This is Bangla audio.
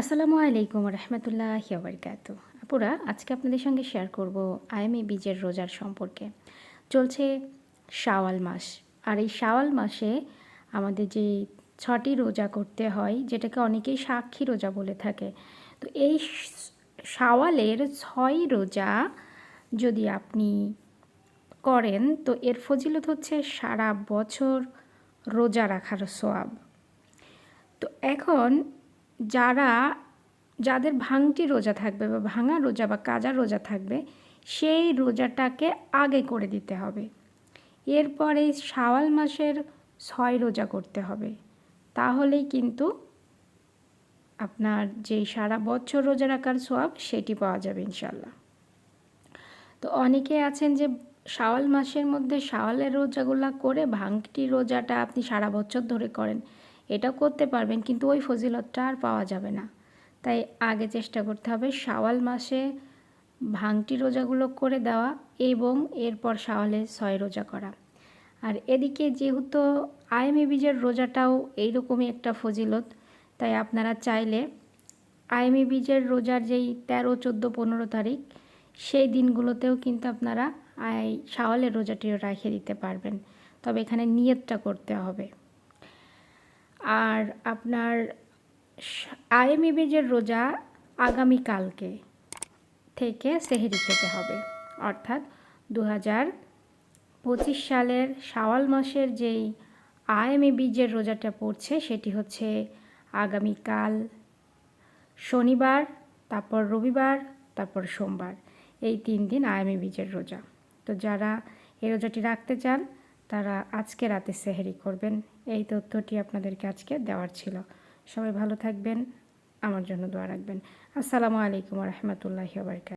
আসসালামু আলাইকুম রহমতুল্লাহ বরকাত আপুরা, আজকে আপনাদের সঙ্গে শেয়ার করব আইএমএ বীজের রোজার সম্পর্কে। চলছে শাওয়াল মাস। আর এই শাওয়াল মাসে আমাদের যে ছটি রোজা করতে হয়, যেটাকে অনেকেই সাক্ষী রোজা বলে থাকে। তো এই শাওয়ালের ছয় রোজা যদি আপনি করেন, তো এর ফজিলত হচ্ছে সারা বছর রোজা রাখার সোয়াব তো এখন যারা, যাদের ভাঙটি রোজা থাকবে বা ভাঙা রোজা বা কাজা রোজা থাকবে, সেই রোজাটাকে আগে করে দিতে হবে। এরপরে শাওয়াল মাসের ছয় রোজা করতে হবে। তাহলেই কিন্তু আপনার যে সারা বছর রোজা রাখার সোয়াব সেটি পাওয়া যাবে ইনশাল্লাহ তো অনেকে আছেন যে শাওয়াল মাসের মধ্যে শাওয়ালের রোজাগুলা করে ভাঙটি রোজাটা আপনি সারা বছর ধরে করেন। এটাও করতে পারবেন, কিন্তু ওই ফজিলতটা আর পাওয়া যাবে না। তাই আগে চেষ্টা করতে হবে শাওয়াল মাসে ভাঙটি রোজাগুলো করে দেওয়া এবং এরপর শাওয়ালে ছয় রোজা করা। আর এদিকে যেহেতু আইএমএ বীজের রোজাটাও এইরকমই একটা ফজিলত, তাই আপনারা চাইলে আইএমএ বীজের রোজার যেই তেরো, চোদ্দ, পনেরো তারিখ, সেই দিনগুলোতেও কিন্তু আপনারা আই শাওয়ালের রোজাটিও রেখে দিতে পারবেন। তবে এখানে নিয়তটা করতে হবে। আর আপনার আইএমই বীজের রোজা আগামীকালকে থেকে সেহেরি খেতে হবে। অর্থাৎ দু পঁচিশ সালের শাওয়াল মাসের যেই আইএমএ বীজের রোজাটা পড়ছে, সেটি হচ্ছে আগামীকাল শনিবার, তারপর রবিবার, তারপর সোমবার। এই তিন দিন আয়ামি বীজের রোজা। তো যারা এই রোজাটি রাখতে চান, তারা আজকে রাতে সেহেরি করবেন। এই তথ্যটি আপনাদেরকে আজকে দেওয়ার ছিল। সবাই ভালো থাকবেন, আমার জন্য দোয়া রাখবেন। আসসালামু আলাইকুম রহমতুল্লাহি বারকাত